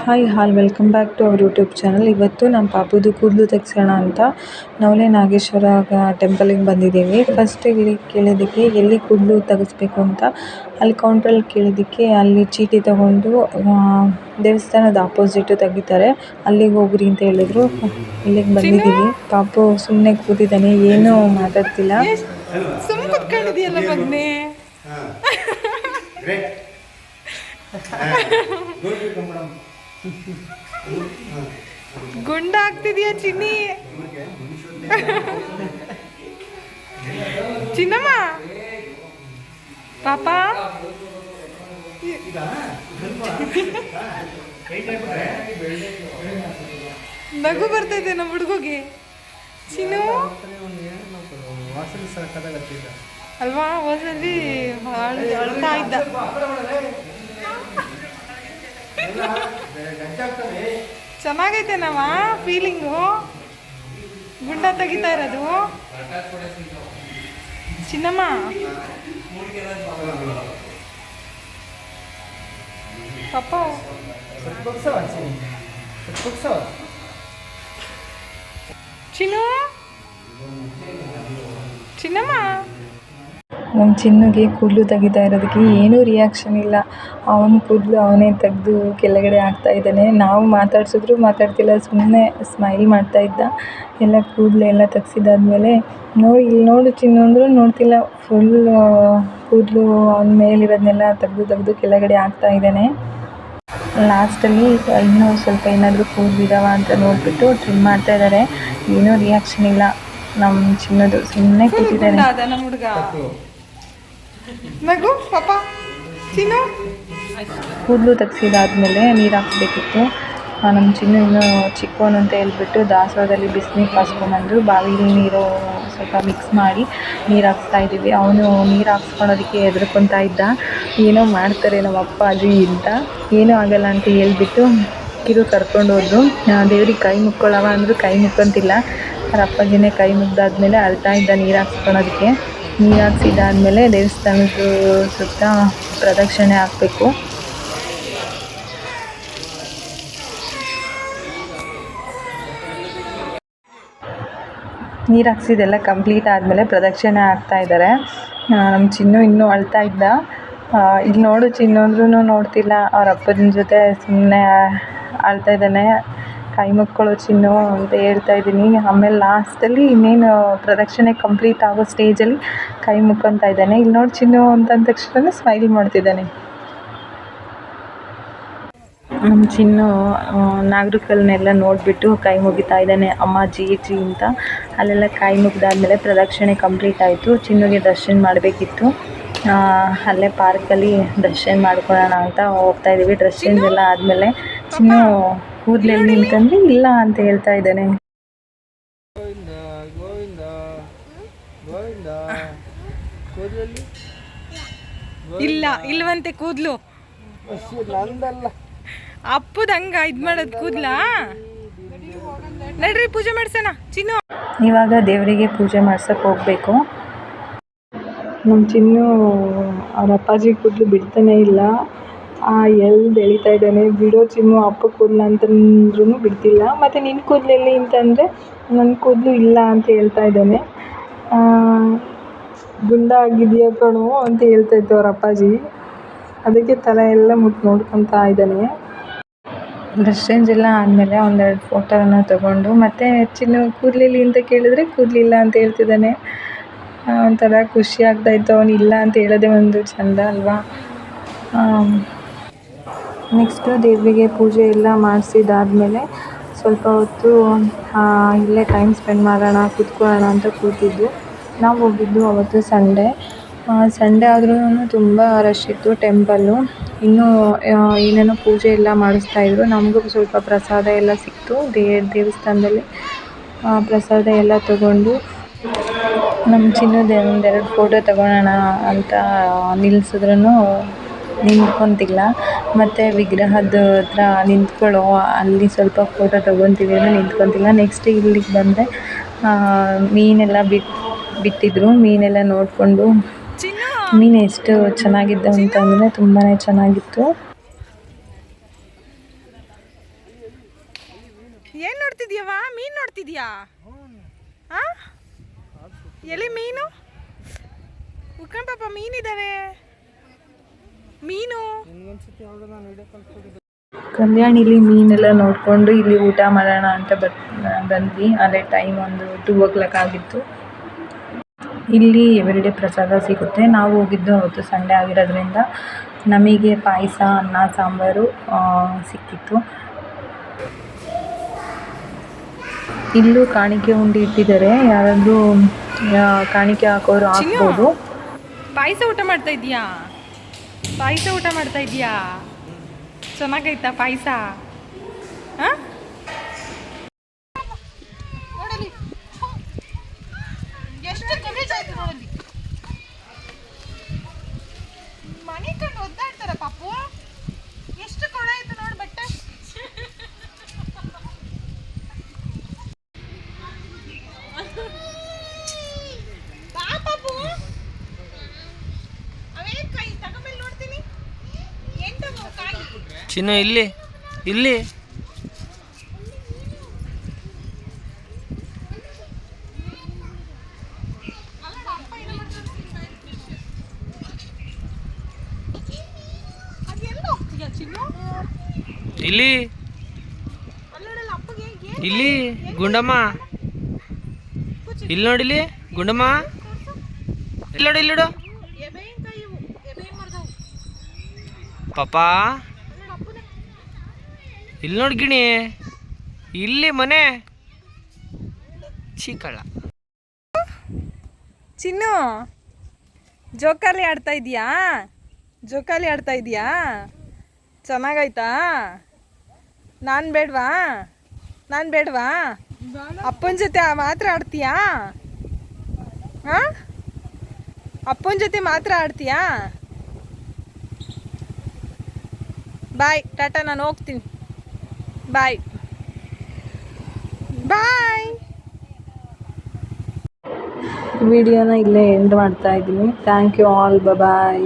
Hi all welcome back to our YouTube channel. ಇವತ್ತು ನಮ್ಮ ಪಾಪುದು ಕೂದಲು ತೆಗ್ಸೋಣ ಅಂತ ನವಲೆ ನಾಗೇಶ್ವರ ಟೆಂಪಲಿಗೆ ಬಂದಿದ್ದೀವಿ. ಫಸ್ಟ್ ಇಲ್ಲಿ ಕೇಳಿದ್ದಕ್ಕೆ ಎಲ್ಲಿ ಕೂದಲು ತೆಗೆಸ್ಬೇಕು ಅಂತ ಅಲ್ಲಿ ಕೌಂಟ್ರಲ್ಲಿ ಕೇಳಿದ್ದಕ್ಕೆ ಅಲ್ಲಿ ಚೀಟಿ ತಗೊಂಡು ದೇವಸ್ಥಾನದ ಆಪೋಸಿಟು ತೆಗಿತಾರೆ. ಅಲ್ಲಿಗೆ ಹೋಗ್ರಿ ಅಂತ ಹೇಳಿದ್ರು. ಇಲ್ಲಿಗೆ ಬಂದಿದ್ದೀವಿ. ಪಾಪು ಸುಮ್ಮನೆ ಕೂತಿದ್ದಾನೆ ಏನೂ ಮಾತಾಡ್ತಿಲ್ಲ. ಗುಂಡ ಆಗ್ತಿದ್ಯಾ ಚಿನ್ನಿ? ಚಿನ್ನಮ್ಮ? ಪಾಪ? ನಗು ಬರ್ತೈತೆ ನಮ್ಮ ಹುಡುಗಿಗೆ. ಚಿನ್ನು? ಅಲ್ವಾ? ಹೋದಲ್ಲಿ ಭಾಳ ಅಳ್ತಾ ಇದ್ದ ಚೆನ್ನಾಗೈತೆ ನಾವ ಫೀಲಿಂಗು ಗುಂಡ ತೆಗಿತಾ ಇರೋದು? ಚಿನ್ನಮ್ಮ? ಪಾಪ ಚಿನ್ನು? ಚಿನ್ನಮ್ಮ? ನಮ್ಮ ಚಿನ್ನುಗೆ ಕೂದಲು ತೆಗಿತಾ ಇರೋದಕ್ಕೆ ಏನೂ ರಿಯಾಕ್ಷನ್ ಇಲ್ಲ. ಅವನ ಕೂದಲು ಅವನೇ ತೆಗೆದು ಕೆಳಗಡೆ ಹಾಕ್ತಾ ಇದ್ದಾನೆ. ನಾವು ಮಾತಾಡ್ಸಿದ್ರು ಮಾತಾಡ್ತಿಲ್ಲ ಸುಮ್ಮನೆ ಸ್ಮೈಲ್ ಮಾಡ್ತಾ ಇದ್ದ. ಎಲ್ಲ ಕೂದಲೆಲ್ಲ ಎಲ್ಲ ತೆಗ್ಸಿದ್ದಾದ್ಮೇಲೆ ನೋಡಿ, ಇಲ್ಲಿ ನೋಡು ಚಿನ್ನು ಅಂದರೂ ನೋಡ್ತಿಲ್ಲ. ಫುಲ್ ಕೂದಲು ಅವನ ಮೇಲಿರೋದನ್ನೆಲ್ಲ ತೆಗೆದು ತೆಗೆದು ಕೆಳಗಡೆ ಹಾಕ್ತಾ ಇದ್ದಾನೆ. ಲಾಸ್ಟಲ್ಲಿ ಇನ್ನೂ ಸ್ವಲ್ಪ ಏನಾದರೂ ಕೂದಲಿದಾವ ಅಂತ ನೋಡಿಬಿಟ್ಟು ಟ್ರಿಮ್ ಮಾಡ್ತಾ ಇದ್ದಾರೆ. ಏನೂ ರಿಯಾಕ್ಷನ್ ಇಲ್ಲ. ನಮ್ಮ ಚಿನ್ನದು ಸುಮ್ಮನೆ ಕೂತಿದ್ದಾನೆ. ನಗು, ಪಾಪ. ಚಿನ್ನು ಕೂದಲು ತೆಗ್ಸಿದಾದ್ಮೇಲೆ ನೀರು ಹಾಕ್ಬೇಕಿತ್ತು. ನಮ್ಮ ಚಿನ್ನು ಇನ್ನೂ ಚಿಕ್ಕವನು ಅಂತ ಹೇಳ್ಬಿಟ್ಟು ದಾಸವಾಳದಲ್ಲಿ ಬಿಸಿನೀರು ಕಾಸ್ಕೊಂಬಂದು ಬಾವಿಲಿ ನೀರು ಸ್ವಲ್ಪ ಮಿಕ್ಸ್ ಮಾಡಿ ನೀರು ಹಾಕ್ಸ್ತಾ ಇದ್ದೀವಿ. ಅವನು ನೀರು ಹಾಕ್ಸ್ಕೊಳೋದಕ್ಕೆ ಹೆದರ್ಕೊತಾ ಇದ್ದ. ಏನೋ ಮಾಡ್ತಾರೆ ನಮ್ಮ ಅಪ್ಪ ಅಜ್ಜಿ ಅಂತ. ಏನೂ ಆಗಲ್ಲ ಅಂತ ಹೇಳ್ಬಿಟ್ಟು ಕಿರು ಕರ್ಕೊಂಡು ಹೋದ್ರು. ದೇವ್ರಿಗೆ ಕೈ ಮುಕ್ಕೊಳ್ಳವ ಅಂದರೂ ಕೈ ಮುಕ್ಕೊಂತಿಲ್ಲ. ಅವ್ರ ಅಪ್ಪಾಜಿನೇ ಕೈ ಮುಗ್ದಾದ್ಮೇಲೆ ಅಳ್ತಾ ಇದ್ದ ನೀರು ಹಾಕ್ಸ್ಕೊಳೋದಕ್ಕೆ. ನೀರು ಹಾಕ್ಸಿದ್ದಾದ್ಮೇಲೆ ದೇವಸ್ಥಾನದ ಸುತ್ತ ಪ್ರದಕ್ಷಿಣೆ ಹಾಕಬೇಕು. ನೀರು ಹಾಕ್ಸಿದೆಲ್ಲ ಕಂಪ್ಲೀಟ್ ಆದಮೇಲೆ ಪ್ರದಕ್ಷಿಣೆ ಹಾಕ್ತಾ ಇದ್ದಾರೆ. ನಮ್ಮ ಚಿನ್ನು ಇನ್ನೂ ಅಳ್ತಾ ಇದ್ದ. ಇಲ್ಲಿ ನೋಡು ಚಿನ್ನು ಅಂದ್ರೂ ನೋಡ್ತಿಲ್ಲ. ಅವ್ರ ಅಪ್ಪನ ಜೊತೆ ಸುಮ್ಮನೆ ಅಳ್ತಾ ಇದ್ದಾನೆ. ಕೈ ಮುಕ್ಕೊಳ್ಳೋ ಚಿನ್ನು ಅಂತ ಹೇಳ್ತಾ ಇದ್ದೀನಿ. ಆಮೇಲೆ ಲಾಸ್ಟಲ್ಲಿ ಇನ್ನೇನು ಪ್ರದಕ್ಷಿಣೆ ಕಂಪ್ಲೀಟ್ ಆಗೋ ಸ್ಟೇಜಲ್ಲಿ ಕೈ ಮುಕ್ಕೊತಾ ಇದ್ದಾನೆ. ಇಲ್ಲಿ ನೋಡಿ ಚಿನ್ನು ಅಂತಂದ ತಕ್ಷಣ ಸ್ಮೈಲ್ ಮಾಡ್ತಿದ್ದಾನೆ. ನಮ್ಮ ಚಿನ್ನು ನಾಗರಿಕಲ್ನೆಲ್ಲ ನೋಡಿಬಿಟ್ಟು ಕೈ ಮುಗಿತಾ ಇದ್ದಾನೆ. ಅಮ್ಮ, ಜಿ ಜಿ ಅಂತ. ಅಲ್ಲೆಲ್ಲ ಕೈ ಮುಗಿದಾದ್ಮೇಲೆ ಪ್ರದಕ್ಷಿಣೆ ಕಂಪ್ಲೀಟ್ ಆಯಿತು. ಚಿನ್ನುಗೆ ದರ್ಶನ ಮಾಡಬೇಕಿತ್ತು. ಅಲ್ಲೇ ಪಾರ್ಕಲ್ಲಿ ದರ್ಶನ ಮಾಡ್ಕೊಳ್ಳೋಣ ಅಂತ ಹೋಗ್ತಾ ಇದ್ದೀವಿ. ಡ್ರೆಸ್ ಚೇಂಜ್ ಎಲ್ಲ ಆದಮೇಲೆ ಚಿನ್ನು ಕೂದಲೆಲ್ಲಿ ನಿಂತಂದ್ರೆ ಇಲ್ಲ ಅಂತ ಹೇಳ್ತಾ ಇದ್ದಾನೆ. ಗೋವಿಂದ ಗೋವಿಂದ ಗೋವಿಂದ ಕೂದಲಲ್ಲಿ? ಇಲ್ಲ ಇಲ್ವಂತೆ ಕೂದ್ಲು. ನಂದಲ್ಲ. ಅಪ್ಪದ ಹಂಗ ಇದ್ ಮಾಡೋದ್ ಕೂದ್ಲ? ನಡ್ರಿ ಪೂಜೆ ಮಾಡ್ಸೋಣ. ಚಿನ್ನು. ಇವಾಗ ದೇವರಿಗೆ ಪೂಜೆ ಮಾಡ್ಸಕ್ ಹೋಗ್ಬೇಕು. ನಮ್ಮ ಚಿನ್ನು ಅವ್ರ ಅಪ್ಪಾಜಿ ಕೂದಲು ಬಿಡ್ತಾನೆ ಇಲ್ಲ. ಎಲ್ಲಿ ಬೆಳೀತಾ ಇದ್ದಾನೆ. ಬಿಡೋ ಚಿನ್ನು ಅಪ್ಪ ಕೂದಲು ಅಂತಂದ್ರೂ ಬಿಡ್ತಿಲ್ಲ. ಮತ್ತು ನಿನ್ನ ಕೂದಲು ಎಲ್ಲಿ ಅಂತಂದರೆ ನನ್ನ ಕೂದಲು ಇಲ್ಲ ಅಂತ ಹೇಳ್ತಾ ಇದ್ದಾನೆ. ಗುಂಡ ಆಗಿದೆಯಾ ಕಣೋ ಅಂತ ಹೇಳ್ತಾ ಇತ್ತು ಅವ್ರ ಅಪ್ಪಾಜಿ. ಅದಕ್ಕೆ ತಲೆ ಎಲ್ಲ ಮುಟ್ಟು ನೋಡ್ಕೊತಾ ಇದ್ದಾನೆ. ಡ್ರೆಸ್ ಚೇಂಜ್ ಎಲ್ಲ ಆದಮೇಲೆ ಒಂದೆರಡು ಫೋಟೋನ ತಗೊಂಡು ಮತ್ತು ಚಿನ್ನು ಕೂದಲಿಲ್ಲ ಅಂತ ಕೇಳಿದ್ರೆ ಕೂದಲಿಲ್ಲ ಅಂತ ಹೇಳ್ತಿದ್ದಾನೆ. ಒಂಥರ ಖುಷಿ ಆಗ್ತಾಯಿತ್ತು ಅವನು ಇಲ್ಲ ಅಂತ ಹೇಳೋದೇ ಒಂದು ಚೆಂದ ಅಲ್ವಾ? ನೆಕ್ಸ್ಟು ದೇವರಿಗೆ ಪೂಜೆ ಎಲ್ಲ ಮಾಡಿಸಿದಾದ್ಮೇಲೆ ಸ್ವಲ್ಪ ಹೊತ್ತು ಇಲ್ಲೇ ಟೈಮ್ ಸ್ಪೆಂಡ್ ಮಾಡೋಣ, ಕೂತ್ಕೊಳ್ಳೋಣ ಅಂತ ಕೂತಿದ್ದು ನಾವು ಹೋಗಿದ್ದು ಅವತ್ತು ಸಂಡೇ ಸಂಡೇ ಆದ್ರೂ ತುಂಬ ರಶ್ ಇತ್ತು ಟೆಂಪಲ್ಲು ಇನ್ನೂ ಏನೇನೋ ಪೂಜೆ ಎಲ್ಲ ಮಾಡಿಸ್ತಾ ಇದ್ರು. ನಮಗೂ ಸ್ವಲ್ಪ ಪ್ರಸಾದ ಎಲ್ಲ ಸಿಕ್ತು. ದೇ, ದೇವಸ್ಥಾನದಲ್ಲಿ ಪ್ರಸಾದ ಎಲ್ಲ ತಗೊಂಡು ನಮ್ಮ ಚಿನ್ನದು ಒಂದೆರಡು ಫೋಟೋ ತಗೊಳ್ಳೋಣ ಅಂತ ನಿಲ್ಸಿದ್ರೂ ನಿಂತ್ಕೊತಿಲ್ಲ. ಮತ್ತು ವಿಗ್ರಹದ ಹತ್ರ ನಿಂತ್ಕೊಳ್ಳೋ, ಅಲ್ಲಿ ಸ್ವಲ್ಪ ಫೋಟೋ ತಗೊತೀವಿ ಅಂದರೆ ನಿಂತ್ಕೊಂತಿಲ್ಲ. ನೆಕ್ಸ್ಟ್ ಇಲ್ಲಿಗೆ ಬಂದೆ. ಮೀನೆಲ್ಲ ಬಿಟ್ಟು ಬಿಟ್ಟಿದ್ರು. ಮೀನೆಲ್ಲ ನೋಡಿಕೊಂಡು. ಮೀನು ಎಷ್ಟು ಚೆನ್ನಾಗಿದ್ದವು ಅಂತಂದರೆ ತುಂಬಾ ಚೆನ್ನಾಗಿತ್ತು. ಏನು ನೋಡ್ತಿದ್ಯವ ಮೀನ್ ನೋಡ್ತಿದ್ಯಾ? ಎಲ್ಲಿ ಮೀನು? ಉಕ್ಕಣ್ ಪಾಪ ಮೀನಿದಾವೆ. ಮೀನು. ನಿನ್ಗೊಂದ್ಸತಿ ಯಾವ್ದು ನಾನು ವಿಡಿಯೋ ಕಳ್ಸ್ಕೊಟ್ಟಿದ್ದೆ ಕಲ್ಯಾಣಿಲಿ ಮೀನೆಲ್ಲ ನೋಡಿಕೊಂಡು ಇಲ್ಲಿ ಊಟ ಮಾಡೋಣ ಅಂತ ಬರ್ ಬಂದ್ವಿ. ಅದೇ ಟೈಮ್ ಒಂದು ಟೂ ಓ ಕ್ಲಾಕ್ ಆಗಿತ್ತು. ಇಲ್ಲಿ ಎವ್ರಿಡೇ ಪ್ರಸಾದ ಸಿಗುತ್ತೆ. ನಾವು ಹೋಗಿದ್ದು ಅವತ್ತು ಸಂಡೇ ಆಗಿರೋದ್ರಿಂದ ನಮಗೆ ಪಾಯಸ ಅನ್ನ ಸಾಂಬಾರು ಸಿಕ್ಕಿತ್ತು. ಇಲ್ಲೂ ಕಾಣಿಕೆ ಉಂಡಿ ಇಟ್ಟಿದ್ದಾರೆ. ಯಾರಾದರೂ ಕಾಣಿಕೆ ಹಾಕೋರು ಹಾಕ್ಬೋದು ಪಾಯಸ ಊಟ ಮಾಡ್ತಾ ಇದೀಯಾ? ಪಾಯಸ ಊಟ ಮಾಡ್ತಾ ಇದೀಯಾ? ಚೆನ್ನಾಗೈತಾ ಪಾಯಸ ಎಷ್ಟು ಗಲೀಜ್ ಆಯ್ತು ನೋಡಲ್ಲಿ ಮನೆ ಕಂಡು ಒದ್ದಾಡ್ತಾರ ಪಾಪು ಎಷ್ಟು ಕೊಡ ಆಯ್ತು ನೋಡು ಬಟ್ಟೆ ಬಾ ಪಾಪು ಅವೇ ಕೈ ತಗೊಂಬಲ್ಲಿ ನೋಡ್ತೀನಿ ಎಂಟು ಕಾಯಿ ಚಿನ್ನು ಇಲ್ಲಿ ಇಲ್ಲಿ. ಇಲ್ಲಿ. ಇಲ್ಲಿ ಗುಂಡಮ್ಮ. ಇಲ್ಲಿ ನೋಡಿಲಿ ಗುಂಡಮ್ಮ. ಇಲ್ಲಿ ನೋಡು ಪಾಪಾ. ಇಲ್ಲಿ ನೋಡಿ ಗಿಣಿ. ಇಲ್ಲಿ ಮನೆ. ಚೀಕಳ. ಚಿನ್ನು, ಜೋಕಾಲಿ ಆಡ್ತಾ ಇದೀಯಾ? ಜೋಕಾಲಿ ಆಡ್ತಾ ಇದೀಯಾ? ಚೆನ್ನಾಗಾಯ್ತಾ? ನಾನು ಬೇಡವಾ? ನಾನು ಬೇಡವಾ? ಅಪ್ಪನ ಜೊತೆ ಮಾತ್ರ ಆಡ್ತೀಯಾ? ಹಾಂ? ಅಪ್ಪನ ಜೊತೆ ಮಾತ್ರ ಆಡ್ತೀಯಾ? ಬಾಯ್, ಟಾಟಾ, ನಾನು ಹೋಗ್ತೀನಿ. ಬಾಯ್ ಬಾಯ್ ವಿಡಿಯೋನ ಇಲ್ಲೇ ಎಂಡ್ ಮಾಡ್ತಾ ಇದ್ದೀನಿ. Thank you all bye